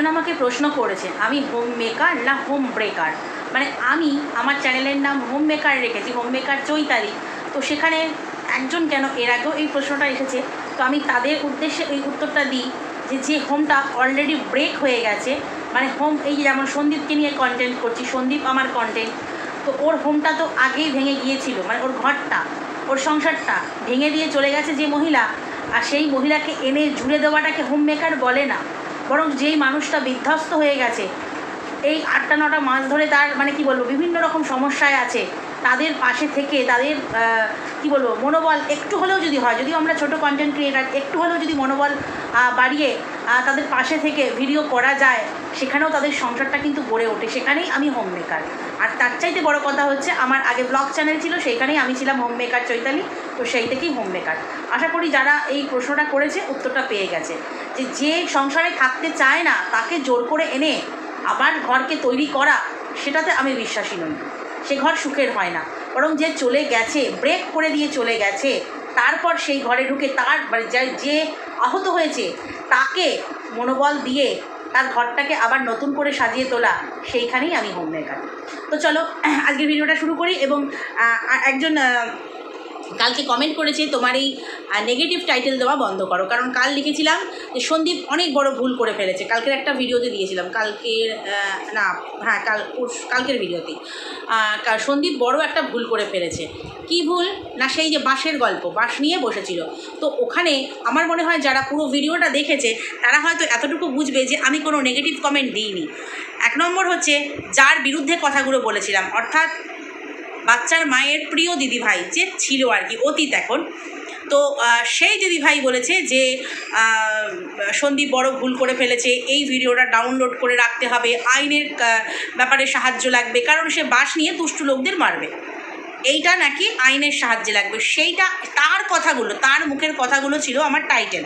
একজন আমাকে প্রশ্ন করেছে আমি হোম মেকার না হোম ব্রেকার মানে আমি আমার চ্যানেলের নাম হোম মেকার রেখেছি হোম মেকার চৈতালি। তো সেখানে একজন কেন, এর আগেও এই প্রশ্নটা এসেছে, তো আমি তাদের উদ্দেশ্যে এই উত্তরটা দিই যে যে হোমটা অলরেডি ব্রেক হয়ে গেছে মানে হোম এই যে যেমন সন্দীপকে নিয়ে কন্টেন্ট করছি, সন্দীপ আমার কন্টেন্ট তো ওর হোমটা তো আগেই ভেঙে গিয়েছিল মানে ওর ঘরটা, ওর সংসারটা ভেঙে দিয়ে চলে গেছে যে মহিলা, আর সেই মহিলাকে এনে জুড়ে দেওয়াটাকে হোম মেকার বলে না। বরং যেই মানুষটা বিধ্বস্ত হয়ে গেছে, এই আটটা নটা মাস ধরে তার মানে কি বলব, বিভিন্ন রকম সমস্যায় আছে, তাদের পাশে থেকে তাদের কি বলব, মনোবল একটু হলেও যদি হয়, যদিও আমরা ছোট কন্টেন্ট ক্রিয়েটার একটু হলেও যদি মনোবল বাড়িয়ে তাদের পাশে থেকে ভিডিও করা যায়, সেখানেও তাদের সংসারটা কিন্তু গড়ে ওঠে। সেখানেই আমি হোম মেকার আর তার চাইতে বড় কথা হচ্ছে, আমার আগে ব্লগ চ্যানেল ছিল, সেইখানেই আমি ছিলাম হোম মেকার চৈতালি, তো সেই থেকেই হোম মেকার আশা করি যারা এই প্রশ্নটা করেছে, উত্তরটা পেয়ে গেছে। যে সংসারে থাকতে চায় না, তাকে জোর করে এনে আবার ঘরকে তৈরি করা, সেটাতে আমি বিশ্বাসী নই। সে ঘর সুখের হয় না। বরং যে চলে গেছে ব্রেক করে দিয়ে চলে গেছে, তারপর সেই ঘরে ঢুকে তার মানে যা- আহত হয়েছে, তাকে মনোবল দিয়ে তার ঘরটাকে আবার নতুন করে সাজিয়ে তোলা, সেইখানেই আমি হোম মেকার। তো চলো আজকের ভিডিওটা শুরু করি এবং একজন কালকে কমেন্ট করেছে তোমার এই নেগেটিভ টাইটেল দেওয়া বন্ধ করো। কারণ কাল লিখেছিলাম যে সন্দীপ অনেক বড় ভুল করে ফেলেছে। কালকের একটা ভিডিওতে দিয়েছিলাম। কালকের না হ্যাঁ কাল কালকের ভিডিওতেই সন্দীপ বড় একটা ভুল করে ফেলেছে। কি ভুল? না, সেই যে বাঁশের গল্প, বাঁশ নিয়ে বসেছিল। তো ওখানে আমার মনে হয় যারা পুরো ভিডিওটা দেখেছে, তারা হয়তো এতটুকু বুঝবে যে আমি কোনো নেগেটিভ কমেন্ট দিইনি। এক নম্বর হচ্ছে, যার বিরুদ্ধে কথাগুলো বলেছিলাম, অর্থাৎ বাচ্চার মায়ের প্রিয় দিদিভাই যে ছিল আর কি, অতীত এখন। তো সেই দিদিভাই বলেছে যে সন্দীপ বড় ভুল করে ফেলেছে, এই ভিডিওটা ডাউনলোড করে রাখতে হবে, আইনের ব্যাপারে সাহায্য লাগবে, কারণ সে বাস নিয়ে তুষ্টু লোকদের মারবে। এইটা নাকি আইনের সাহায্যে লাগবে, সেইটা তার কথাগুলো, তার মুখের কথাগুলো ছিল আমার টাইটেল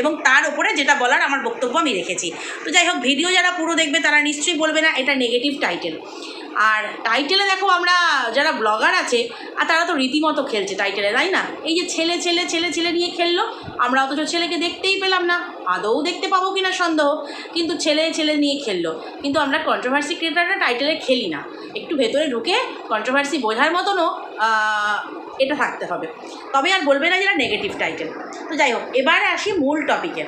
এবং তার উপরে যেটা বলার আমার বক্তব্য আমি রেখেছি। তো যাই হোক, ভিডিও যারা পুরো দেখবে তারা নিশ্চয়ই বলবে না, এটা নেগেটিভ টাইটেল আর টাইটেলে দেখো আমরা যারা ব্লগার আছে, আর তারা তো রীতিমতো খেলছে টাইটেলে তাই না? এই যে ছেলে ছেলে ছেলে ছেলে নিয়ে খেললো, আমরা অথচ ছেলেকে দেখতেই পেলাম না। আদৌ দেখতে পাবো কি না সন্দেহ, কিন্তু ছেলে ছেলে নিয়ে খেললো। কিন্তু আমরা কন্ট্রোভার্সি ক্রিয়েটাররা টাইটেলে খেলি না। একটু ভেতরে ঢুকে কন্ট্রোভার্সি বোঝার মতনও এটা থাকতে হবে। তবে আর বলবে না যেটা নেগেটিভ টাইটেল তো যাই হোক, এবারে আসি মূল টপিকে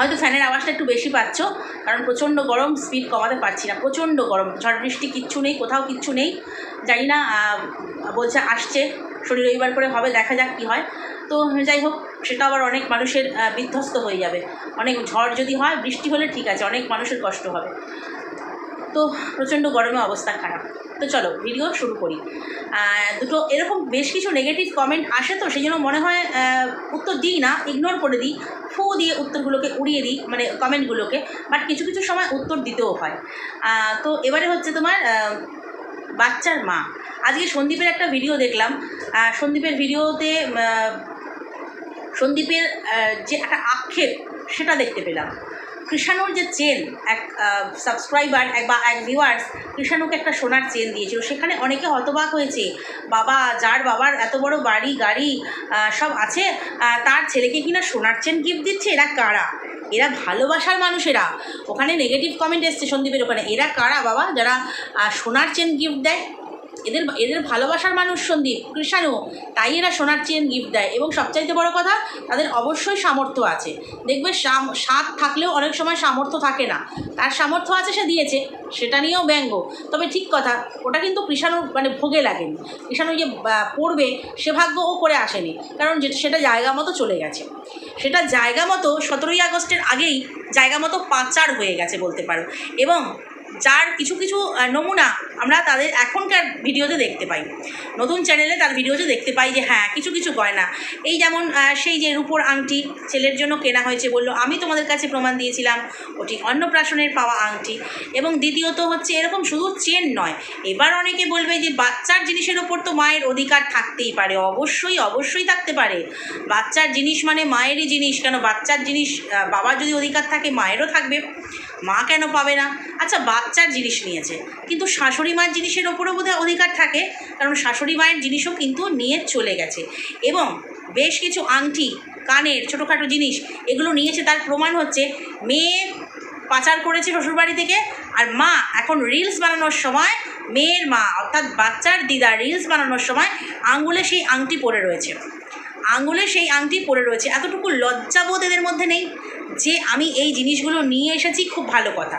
হয়তো ফ্যানের আওয়াজটা একটু বেশি পাচ্ছ, কারণ প্রচণ্ড গরম স্পিড কমাতে পারছি না, প্রচণ্ড গরম, ঝড় বৃষ্টি কিচ্ছু নেই, কোথাও কিচ্ছু নেই, জানি না বলছে আসছে, শরীর রবিবার করে হবে, দেখা যাক কী হয়, তো যাই হোক, সেটা আবার অনেক মানুষের বিধ্বস্ত হয়ে যাবে, অনেক ঝড় যদি হয়, বৃষ্টি হলে ঠিক আছে, অনেক মানুষের কষ্ট হবে, তো প্রচণ্ড গরমে অবস্থা খারাপ। তো চলো ভিডিও শুরু করি। দুটো এরকম বেশ কিছু নেগেটিভ কমেন্ট আসে তো, সেই জন্য মনে হয় উত্তর দিই না ইগনোর করে দিই, ফু দিয়ে উত্তরগুলোকে উড়িয়ে দিই মানে কমেন্টগুলোকে বাট কিছু কিছু সময় উত্তর দিতেও হয়। তো এবারে হচ্ছে তোমার বাচ্চার মা। আজকে সন্দীপের একটা ভিডিও দেখলাম। সন্দীপের ভিডিওতে সন্দীপের যে একটা আক্ষেপ, সেটা দেখতে পেলাম। কৃষাণুর যে চেন, এক সাবস্ক্রাইবার এক, বা এক ভিউয়ার্স কৃষাণুকে একটা সোনার চেন দিয়েছিল। সেখানে অনেকে হতবাক হয়েছে, বাবা, যার বাবার এত বড় বাড়ি, গাড়ি সব আছে তার ছেলেকে কিনা সোনার চেন গিফট দিচ্ছে? এরা কারা? এরা ভালোবাসার মানুষেরা। ওখানে নেগেটিভ কমেন্ট এসছে সন্দীপের ওখানে, এরা কারা বাবা? যারা সোনার চেন গিফট দেয় এদের এদের ভালোবাসার মানুষ সন্দীপ, কৃষাণু। তাই এরা সোনার চেন গিফট দেয় এবং সবচাইতে বড় কথা, তাদের অবশ্যই সামর্থ্য আছে। দেখবে স্বাদ থাকলেও অনেক সময় সামর্থ্য থাকে না। তার সামর্থ্য আছে সে দিয়েছে, সেটা নিয়েও ব্যঙ্গ। তবে ঠিক কথা, ওটা কিন্তু কৃষাণু মানে ভোগে লাগেনি। কৃষাণু যে পড়বে, সে ভাগ্য ও করে আসেনি। কারণ সেটা জায়গা মতো চলে গেছে। সেটা জায়গা মতো সতেরোই আগস্টের আগেই জায়গা মতো পাচার হয়ে গেছে বলতে পারো। এবং যার কিছু কিছু নমুনা আমরা তাদের এখনকার ভিডিওতে দেখতে পাই। নতুন চ্যানেলে তার ভিডিওতে দেখতে পাই যে হ্যাঁ কিছু কিছু গয়না এই যেমন সেই যে রূপোর আংটি, ছেলের জন্য কেনা হয়েছে বলল, আমি তোমাদের কাছে প্রমাণ দিয়েছিলাম ওটি অন্নপ্রাশনের পাওয়া আংটি। এবং দ্বিতীয়ত হচ্ছে, এরকম শুধু চেন নয়, এবার অনেকে বলবে যে, বাচ্চার জিনিসের ওপর তো মায়ের অধিকার থাকতেই পারে। অবশ্যই অবশ্যই থাকতে পারে। বাচ্চার জিনিস মানে মায়েরই জিনিস, কেন বাচ্চার জিনিস বাবার যদি অধিকার থাকে, মায়েরও থাকবে। মা কেন পাবে না? আচ্ছা বাচ্চার জিনিস নিয়েছে, কিন্তু শাশুড়ি মায়ের জিনিসের ওপরও বোধহয় অধিকার থাকে, কারণ শাশুড়ি মায়ের জিনিসও কিন্তু নিয়ে চলে গেছে। এবং বেশ কিছু আংটি, কানের, ছোটোখাটো জিনিস, এগুলো নিয়েছে, তার প্রমাণ হচ্ছে মেয়ে পাচার করেছে শ্বশুরবাড়ি থেকে, আর মা এখন রিলস বানানোর সময়, মেয়ের মা, অর্থাৎ বাচ্চার দিদা রিলস বানানোর সময় আঙ্গুলে সেই আংটি পরে রয়েছে। আঙ্গুলে সেই আংটি পরে রয়েছে। এতটুকু লজ্জাবোধ এদের মধ্যে নেই? যে আমি এই জিনিসগুলো নিয়ে এসেছি খুব ভালো কথা।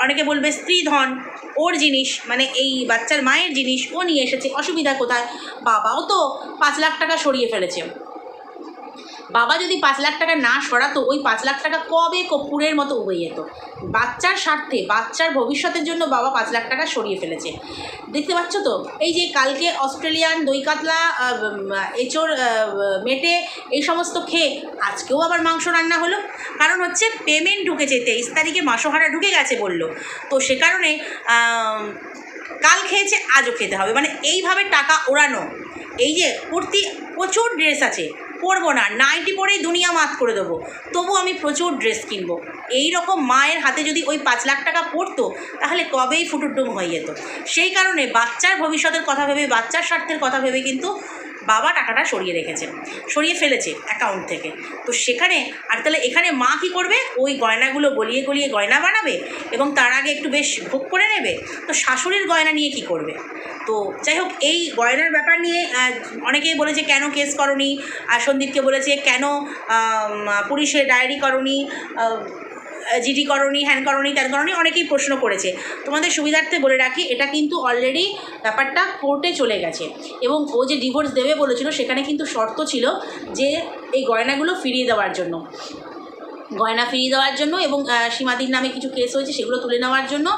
অনেকে বলবে, স্ত্রী ধন, ওর জিনিস মানে এই বাচ্চার মায়ের জিনিস, ও নিয়ে এসেছে, অসুবিধা কোথায়? বাবাও তো পাঁচ লাখ টাকা সরিয়ে ফেলেছে। বাবা যদি পাঁচ লাখ টাকা না সরাতো, ওই পাঁচ লাখ টাকা কবে কপুরের মতো উবে যেত? বাচ্চার স্বার্থে, বাচ্চার ভবিষ্যতের জন্য বাবা পাঁচ লাখ টাকা সরিয়ে ফেলেছে। দেখতে পাচ্ছ তো? এই যে কালকে অস্ট্রেলিয়ান দই কাতলা এঁচোড় মেটে, এই সমস্ত খেয়ে আজকেও আবার মাংস রান্না হলো। কারণ হচ্ছে পেমেন্ট ঢুকেছে, তেইশ তারিখে মাসোহারা ঢুকে গেছে বলল। তো সে কারণে কাল খেয়েছে, আজও খেতে হবে। মানে এইভাবে টাকা ওড়ানো, এই যে কুর্তি প্রচুর ড্রেস আছে। পরবো না, নাইটি পরেই দুনিয়া মাত করে দেবো। তবু আমি প্রচুর ড্রেস কিনবো। এই রকম মায়ের হাতে যদি ওই পাঁচ লাখ টাকা পড়তো, তাহলে কবেই ফুটুরডুম হয়ে যেত। সেই কারণে বাচ্চার ভবিষ্যতের কথা ভেবে, বাচ্চার স্বার্থের কথা ভেবে কিন্তু বাবা টাকাটা সরিয়ে রেখেছে, সরিয়ে ফেলেছে অ্যাকাউন্ট থেকে। তো সেখানে, আর তাহলে এখানে মা কি করবে? ওই গয়নাগুলো গলিয়ে গলিয়ে গয়না বানাবে এবং তার আগে একটু বেশ ভোগ করে নেবে? তো শাশুড়ির গয়না নিয়ে কি করবে? তো যাই হোক, এই গয়নার ব্যাপার নিয়ে অনেকেই বলেছে, কেন কেস করনি? আর সন্দীপকে বলেছে, কেন পুলিশে ডায়েরি করনি? জিডি করনি হ্যান করনি ত্যান করনি অনেকেই প্রশ্ন করেছে। তোমাদের সুবিধার্থে বলে রাখি, এটা কিন্তু অলরেডি ব্যাপারটা কোর্টে চলে গেছে। এবং ও যে ডিভোর্স দেবে বলেছিল, সেখানে কিন্তু শর্ত ছিল যে এই গয়নাগুলো ফিরিয়ে দেওয়ার জন্য। গয়না ফিরিয়ে দেওয়ার জন্য এবং সীমাদির নামে কিছু কেস হয়েছে, সেগুলো তুলে নেওয়ার জন্য।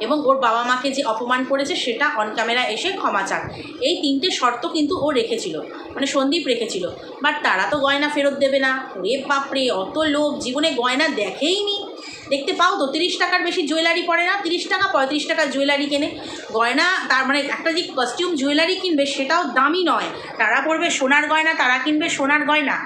এবং ওর বাবা মাকে যে অপমান করেছে, সেটা অন ক্যামেরা এসে ক্ষমা চাক। এই তিনটে শর্ত কিন্তু ও রেখেছিল মানে সন্দীপ রেখেছিল। বাট তারা তো গয়না ফেরত দেবে না। রে বাপরে, অত লোক জীবনে গয়না দেখেইনি। দেখতে পাও তো, তিরিশ টাকার বেশি জুয়েলারি পরে না, তিরিশ টাকা, পঁয়ত্রিশ টাকার জুয়েলারি কেনে। গয়না, তার মানে একটা যে কস্টিউম জুয়েলারি কিনবে, সেটাও দামি নয়। তারা পরবে সোনার গয়না, তারা কিনবে সোনার গয়না।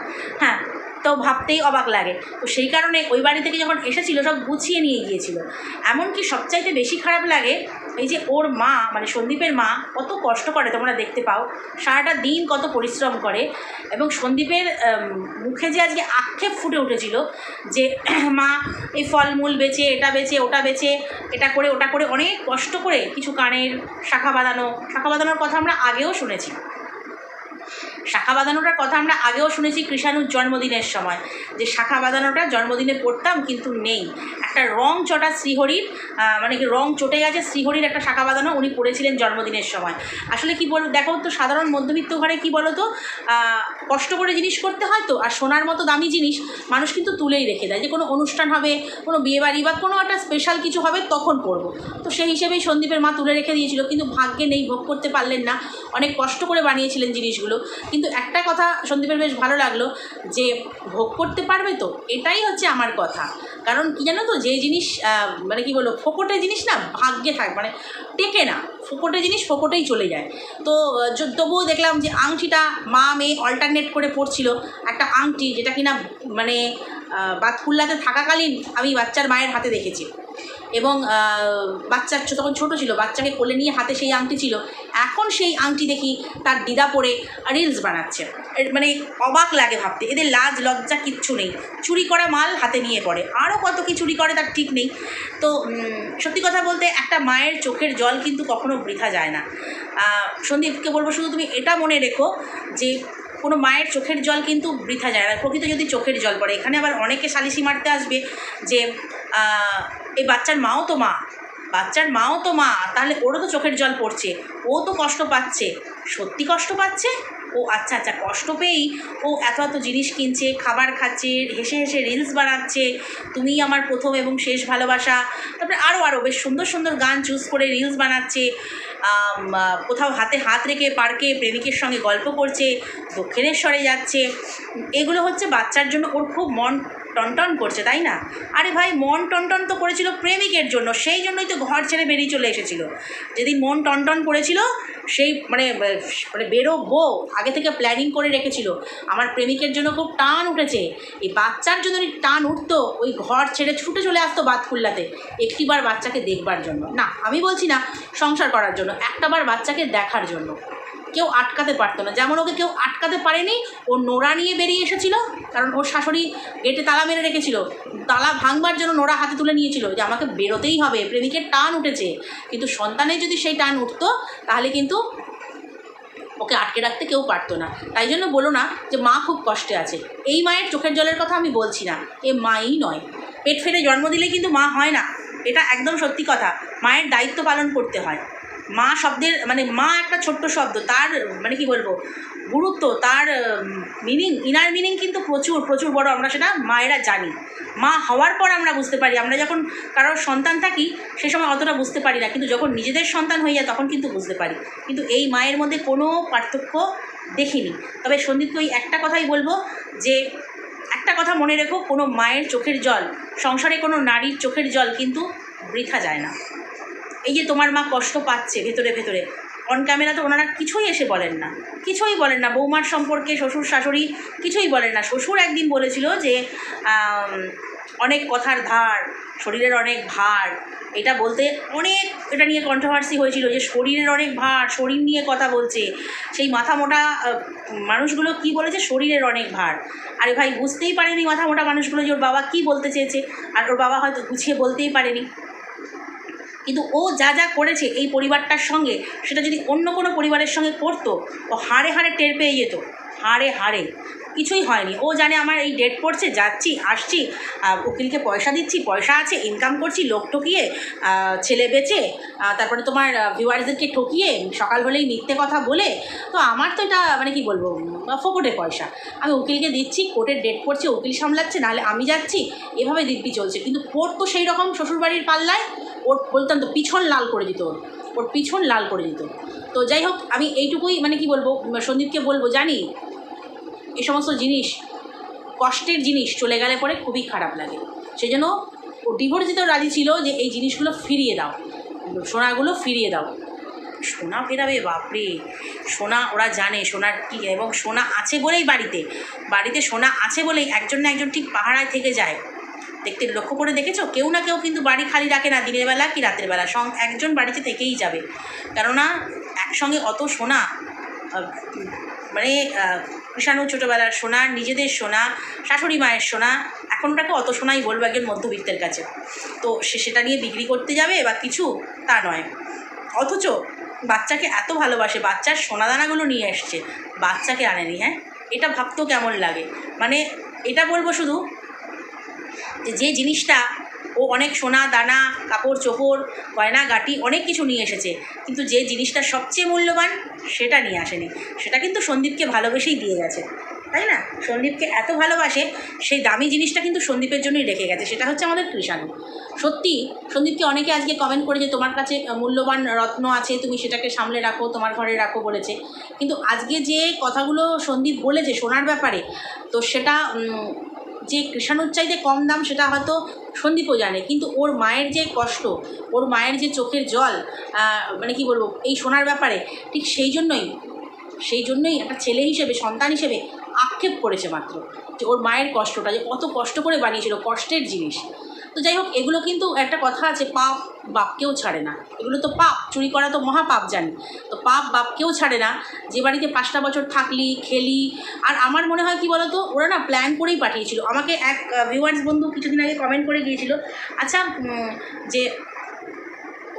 হ্যাঁ তো ভাবতেই অবাক লাগে। তো সেই কারণে ওই বাড়ি থেকে যখন এসেছিল, সব গুছিয়ে নিয়ে গিয়েছিল। এমনকি সবচাইতে বেশি খারাপ লাগে এই যে ওর মা মানে সন্দীপের মা, কত কষ্ট করে তোমরা দেখতে পাও। সারাটা দিন কত পরিশ্রম করে। এবং সন্দীপের মুখে যে আজকে আক্ষেপ ফুটে উঠেছিল যে, মা, এই ফলমূল বেচে, এটা বেচে, ওটা বেচে, এটা করে, ওটা করে অনেক কষ্ট করে কিছু কানের শাখা বাঁধানো, শাখা বাঁধানোর কথা আমরা আগেও শুনেছি। শাখা বাঁধানোটার কথা আমরা আগেও শুনেছি কৃষাণুর জন্মদিনের সময়। যে শাখা বাঁধানোটা জন্মদিনে পড়তাম কিন্তু নেই। একটা রং চটা শ্রীহরির মানে কি রং চটে গেছে শ্রীহরির একটা শাখা বাঁধানো উনি পড়েছিলেন জন্মদিনের সময়। আসলে কি বল, দেখো তো সাধারণ মধ্যবিত্ত ঘরে কি বলো তো কষ্ট করে জিনিস করতে হয় তো, আর সোনার মতো দামি জিনিস মানুষ কিন্তু তুলেই রেখে দেয়। যে কোনো অনুষ্ঠান হবে, কোনো বিয়েবাড়ি বা কোনো একটা স্পেশাল কিছু হবে তখন পরবো তো সেই হিসেবেই সন্দীপের মা তুলে রেখে দিয়েছিল, কিন্তু ভাগ্যে নেই, ভোগ করতে পারলেন না। অনেক কষ্ট করে বানিয়েছিলেন জিনিসগুলো। কিন্তু একটা কথা সন্দীপের বেশ ভালো লাগল যে ভোগ করতে পারবে তো, এটাই হচ্ছে আমার কথা। কারণ কি জানো তো, যে জিনিস মানে কি বলব, ফোকটে জিনিস না ভাগ্যে থাক মানে টেকে না। ফোকটে জিনিস ফোকটেই চলে যায়। তো তবুও দেখলাম যে আংটিটা মা মেয়ে অল্টারনেট করে পড়ছিল একটা আংটি যেটা কিনা মানে বাতকুল্লাতে থাকাকালীন আমি বাচ্চার মায়ের হাতে দেখেছি। এবং বাচ্চা তখন ছোটো ছিল, বাচ্চাকে কোলে নিয়ে হাতে সেই আংটি ছিল। এখন সেই আংটি দেখি তার দিদা পরে রিলস বানাচ্ছে। মানে অবাক লাগে ভাবতে। এদের লাজ, লজ্জা কিচ্ছু নেই। চুরি করা মাল হাতে নিয়ে পড়ে। আরও কত কি চুরি করে তার ঠিক নেই। তো সত্যি কথা বলতে একটা মায়ের চোখের জল কিন্তু কখনো বৃথা যায় না। সন্দীপকে বলব, শুধু তুমি এটা মনে রেখো যে, কোনো মায়ের চোখের জল কিন্তু বৃথা যায় না। প্রকৃত যদি চোখের জল পড়ে, এখানে আবার অনেকে সালিশি মারতে আসবে যে এই বাচ্চার মাও তো মা। বাচ্চার মাও তো মা। তাহলে ওরও তো চোখের জল পড়ছে। ও তো কষ্ট পাচ্ছে। সত্যি কষ্ট পাচ্ছে? ও আচ্ছা আচ্ছা কষ্ট পেয়েই ও এত এত জিনিস কিনছে, খাবার খাচ্ছে, হেসে হেসে রিলস বানাচ্ছে। তুমি আমার প্রথম এবং শেষ ভালোবাসা। তারপরে আরও আরও বেশ সুন্দর সুন্দর গান চুজ করে রিলস বানাচ্ছে। কোথাও হাতে হাত রেখে পার্কে প্রেমিকের সঙ্গে গল্প করছে। দক্ষিণেশ্বরে যাচ্ছে। এগুলো হচ্ছে বাচ্চার জন্য ওর খুব মন টনটন করছে, তাই না? আরে ভাই, মন টনটন তো করেছিল প্রেমিকের জন্য, সেই জন্যই তো ঘর ছেড়ে বেরিয়ে চলে এসেছিল। যেদিন মন টনটন করেছিল, সেই মানে মানে বেরোবো আগে থেকে প্ল্যানিং করে রেখেছিল। আমার প্রেমিকের জন্য খুব টান উঠেছে। এই বাচ্চার জন্য টান উঠতো, ওই ঘর ছেড়ে ছুটে চলে আসতো বাতকুল্লাতে, একটিবার বাচ্চাকে দেখবার জন্য। না, আমি বলছি না সংসার করার জন্য, একটাবার বাচ্চাকে দেখার জন্য। কেউ আটকাতে পারতো না। যেমন ওকে কেউ আটকাতে পারেনি, ও নোরা নিয়ে বেরিয়ে এসেছিল, কারণ ওর শাশুড়ি গেটে তালা মেরে রেখেছিল। তালা ভাঙবার জন্য নোরা হাতে তুলে নিয়েছিল যে আমাকে বেরোতেই হবে, প্রেমিকের টান উঠেছে। কিন্তু সন্তানের যদি সেই টান উঠতো, তাহলে কিন্তু ওকে আটকে রাখতে কেউ পারতো না। তাই জন্য বলো না যে মা খুব কষ্টে আছে। এই মায়ের চোখের জলের কথা আমি বলছি না, এ মাই নয়। পেট ফেটে জন্ম দিলে কিন্তু মা হয় না। এটা একদম সত্যি কথা। মায়ের দায়িত্ব পালন করতে হয়। মা শব্দের মানে মা একটা ছোট্ট শব্দ, তার মানে কি বলব, গুরুত্ব, তার মিনিং ইনার মিনিং কিন্তু প্রচুর প্রচুর বড়, আমরা সেটা মায়েরা জানি। মা হওয়ার পর আমরা বুঝতে পারি, আমরা যখন কারোর সন্তান থাকি, সে সময় অতটা বুঝতে পারি না, কিন্তু যখন নিজেদের সন্তান হয়ে যায়, তখন কিন্তু বুঝতে পারি। কিন্তু এই মায়ের মধ্যে কোনো পার্থক্য দেখিনি। তবে সন্দীপকে ওই একটা কথাই বলব, যে একটা কথা মনে রেখো, কোনো মায়ের চোখের জল, সংসারে কোনো নারীর চোখের জল কিন্তু বৃথা যায় না। এই যে তোমার মা কষ্ট পাচ্ছে ভেতরে ভেতরে। অন ক্যামেরা তো ওনারা কিছুই এসে বলেন না। কিছুই বলেন না। বৌমার সম্পর্কে, শ্বশুর, শাশুড়ি কিছুই বলেন না। শ্বশুর একদিন বলেছিল যে অনেক কথার ধার, শরীরের অনেক ভার। এটা বলতে অনেক, এটা নিয়ে কন্ট্রোভার্সি হয়েছিল যে শরীরের অনেক ভার, শরীর নিয়ে কথা বলছে। সেই মাথা মোটা মানুষগুলো কি বলেছে? শরীরের অনেক ভার। আরে ভাই, বুঝতেই পারেনি মাথা মোটা মানুষগুলো যে ওর বাবা কী বলতে চেয়েছে। আর ওর বাবা হয়তো গুছিয়ে বলতেই পারেনি। কিন্তু ও যা যা করেছে এই পরিবারটার সঙ্গে, সেটা যদি অন্য কোনো পরিবারের সঙ্গে করতো, ও হাড়ে হাড়ে টের পেয়ে যেত। হাড়ে হাড়ে। কিছুই হয়নি। ও জানে আমার এই ডেট পড়ছে, যাচ্ছি, আসছি উকিলকে পয়সা দিচ্ছি, পয়সা আছে ইনকাম করছি, লোক ঠকিয়ে ছেলে বেচে তারপরে তোমার ভিউয়ার্সদেরকে ঠকিয়ে, সকাল হলেই মিথ্যে কথা বলে, তো আমার তো এটা মানে কি বলব ফোকটে পয়সা। আমি উকিলকে দিচ্ছি কোর্টের ডেট পড়ছে, উকিল সামলাচ্ছে, নাহলে আমি যাচ্ছি, এভাবে দিব্যি চলছে। কিন্তু কোর্ট তো সেই রকম শ্বশুরবাড়ির পাল্লায় ওর বলতাম তো পিছন লাল করে দিত ওর। ওর পিছন লাল করে দিত। তো যাই হোক, আমি এইটুকুই মানে কি বলব সন্দীপকে বলব, জানি এই সমস্ত জিনিস, কষ্টের জিনিস চলে গেলে পরে খুবই খারাপ লাগে। সেই জন্য ও দিতেও রাজি ছিল যে এই জিনিসগুলো ফিরিয়ে দাও। সোনাগুলো ফিরিয়ে দাও। সোনা ফেরাবে, বাপরে! সোনা ওরা জানে, সোনার কী, এবং সোনা আছে বলেই বাড়িতে। বাড়িতে সোনা আছে বলেই একজন না একজন ঠিক পাহারায় থেকে যায়। দেখতে লক্ষ্য করে দেখেছ? কেউ না কেউ কিন্তু বাড়ি খালি রাখে না, দিনের বেলা কি রাতের বেলা? সং একজন বাড়িতে থেকেই যাবে। কেননা একসঙ্গে অত সোনা মানে কৃষাণু ছোটোবেলার সোনা, নিজেদের সোনা, শাশুড়ি মায়ের সোনা এখন ওটাকে অত সোনাই বলব একজন মধ্যবিত্তের কাছে। তো সে সেটা নিয়ে বিক্রি করতে যাবে বা কিছু, তা নয়। অথচ বাচ্চাকে এত ভালোবাসে, বাচ্চার সোনাদানাগুলো নিয়ে এসছে, বাচ্চাকে আনেনি হ্যাঁ? এটা ভাবতেও কেমন লাগে? মানে এটা বলব শুধু যে যে জিনিসটা ও অনেক সোনা, দানা, কাপড়, চোপড়, গয়না, গাটি অনেক কিছু নিয়ে এসেছে, কিন্তু যে জিনিসটা সবচেয়ে মূল্যবান সেটা নিয়ে আসেনি। সেটা কিন্তু সন্দীপকে ভালোবেসেই দিয়ে গেছে, তাই না? সন্দীপকে এত ভালোবাসে, সেই দামি জিনিসটা কিন্তু সন্দীপের জন্যই রেখে গেছে, সেটা হচ্ছে আমাদের কৃষাণু। সত্যি, সন্দীপকে অনেকে আজকে কমেন্ট করে যে তোমার কাছে মূল্যবান রত্ন আছে, তুমি সেটাকে সামলে রাখো, তোমার ঘরে রাখো, বলেছে। কিন্তু আজকে যে কথাগুলো সন্দীপ বলেছে সোনার ব্যাপারে, তো সেটা যে কৃষাণুর চাইতে কম দাম সেটা হয়তো সন্দীপও জানে, কিন্তু ওর মায়ের যে কষ্ট, ওর মায়ের যে চোখের জল মানে কি বলব, এই সোনার ব্যাপারে, ঠিক সেই জন্যই সেই জন্যই একটা ছেলে হিসেবে, সন্তান হিসেবে আক্ষেপ করেছে মাত্র যে ওর মায়ের কষ্টটা, যে কত কষ্ট করে বানিয়েছিল, কষ্টের জিনিস। তো যাই হোক, এগুলো কিন্তু একটা কথা আছে, পাপ বাপকেও ছাড়ে না। এগুলো তো পাপ, চুরি করা তো মহা পাপ জানি। তো পাপ বাপকেও ছাড়ে না, যে বাড়িতে পাঁচটা বছর থাকলি, খেলি। আর আমার মনে হয় কি বলতো, ওরা না প্ল্যান করেই পাঠিয়েছিল। আমাকে এক ভিউয়ার্স বন্ধু কিছুদিন আগে কমেন্ট করে গিয়েছিল আচ্ছা যে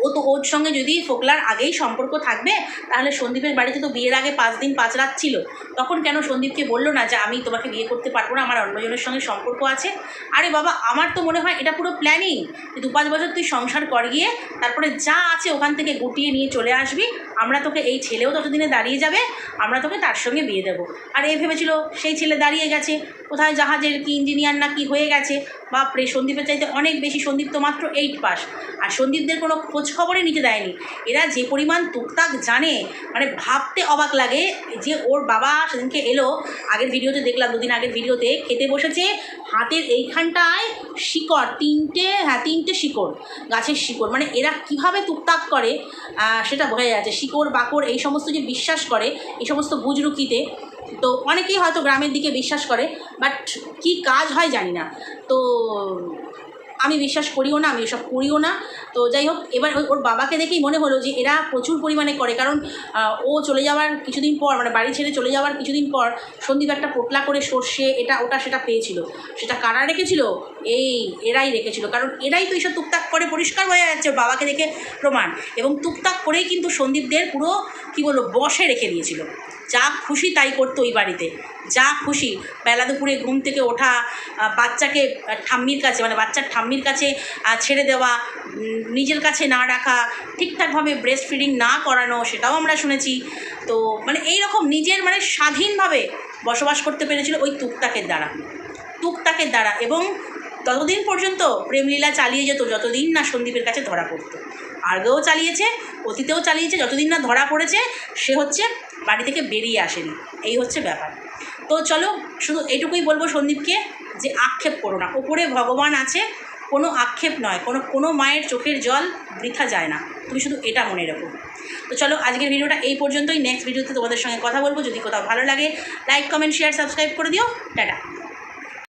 ও তো ওর সঙ্গে যদি ফোকলার আগেই সম্পর্ক থাকবে, তাহলে সন্দীপের বাড়িতে তো বিয়ের আগে পাঁচ দিন পাঁচ রাত ছিল। তখন কেন সন্দীপকে বলল না যে আমি তোমাকে বিয়ে করতে পারব না, আমার অন্যজনের সঙ্গে সম্পর্ক আছে? আরে বাবা, আমার তো মনে হয় এটা পুরো প্ল্যানিং যে দু পাঁচ বছর তুই সংসার কর গিয়ে, তারপরে যা আছে ওখান থেকে গুটিয়ে নিয়ে চলে আসবি। আমরা তোকে এই ছেলেও ততদিনে দাঁড়িয়ে যাবে, আমরা তোকে তার সঙ্গে বিয়ে দেবো। আর এ ভেবেছিল, সেই ছেলে দাঁড়িয়ে গেছে। কোথায় জাহাজের কি ইঞ্জিনিয়ার না কি হয়ে গেছে? বাপরে, সন্দীপের চাইতে অনেক বেশি সন্দীপ তো মাত্র এইট পাস আর সন্দীপদের কোনো খোঁজ খবরই নিতে দেয়নি। এরা যে পরিমাণ টুকটাক জানে মানে ভাবতে অবাক লাগে যে ওর বাবা সেদিনকে এলো, আগের ভিডিওতে দেখলাম, দুদিন আগের ভিডিওতে খেতে বসেছে, হাতের এইখানটায় শিকড়, তিনটে হ্যাঁ তিনটে শিকড়, গাছের শিকড়। মানে এরা কীভাবে টুকটাক করে সেটা বোঝা যাচ্ছে। শিকড়, বাকড়, এই সমস্ত যে বিশ্বাস করে, এই সমস্ত বুজরুকিতে তো অনেকেই হয়তো গ্রামের দিকে বিশ্বাস করে বাট কি কাজ হয় জানি না। তো আমি বিশ্বাস করিও না, আমি এসব করিও না। তো যাই হোক, এবার ওর বাবাকে দেখেই মনে হলো যে এরা প্রচুর পরিমাণে করে। কারণ ও চলে যাওয়ার কিছুদিন পর মানে বাড়ি ছেড়ে চলে যাওয়ার কিছুদিন পর সন্দীপ একটা পোটলা করে সর্ষে, এটা ওটা সেটা পেয়েছিল। সেটা কারা রেখেছিল? এই, এরাই রেখেছিল। কারণ এরাই তো এইসব টুকটাক করে পরিষ্কার হয়ে যাচ্ছে বাবাকে দেখে প্রমাণ। এবং টুকটাক করেই কিন্তু সন্দীপদের পুরো, কী বলব, বসে রেখে দিয়েছিল। যা খুশি তাই করতো ওই বাড়িতে। যা খুশি। বেলা দুপুরে ঘুম থেকে ওঠা বাচ্চাকে ঠাম্মির কাছে মানে বাচ্চার ঠাম্মির কাছে ছেড়ে দেওয়া নিজের কাছে না রাখা, ঠিকঠাকভাবে ব্রেস্ট ফিডিং না করানো, সেটাও আমরা শুনেছি। তো মানে এই রকম নিজের মানে স্বাধীনভাবে বসবাস করতে পেরেছিল ওই টুকটাকের দ্বারা। টুকটাকের দ্বারা এবং ততদিন পর্যন্ত প্রেমলীলা চালিয়ে যেত, যতদিন না সন্দীপের কাছে ধরা পড়তো। আগেও চালিয়েছে, অতীতেও চালিয়েছে, যতদিন না ধরা পড়েছে, সে হচ্ছে বাড়ি থেকে বেরিয়ে আসেনি। এই হচ্ছে ব্যাপার। তো চলো, শুধু এইটুকুই বলব সন্দীপকে যে আক্ষেপ করো না। ওপরে ভগবান আছে কোনো আক্ষেপ নয়, কোনো কোনো মায়ের চোখের জল বৃথা যায় না। তুমি শুধু এটা মনে রাখো। তো চলো, আজকের ভিডিওটা এই পর্যন্তই। নেক্সট ভিডিওতে তোমাদের সঙ্গে কথা বলব। যদি কোথাও ভালো লাগে লাইক কমেন্ট শেয়ার সাবস্ক্রাইব করে দিও। টাটা।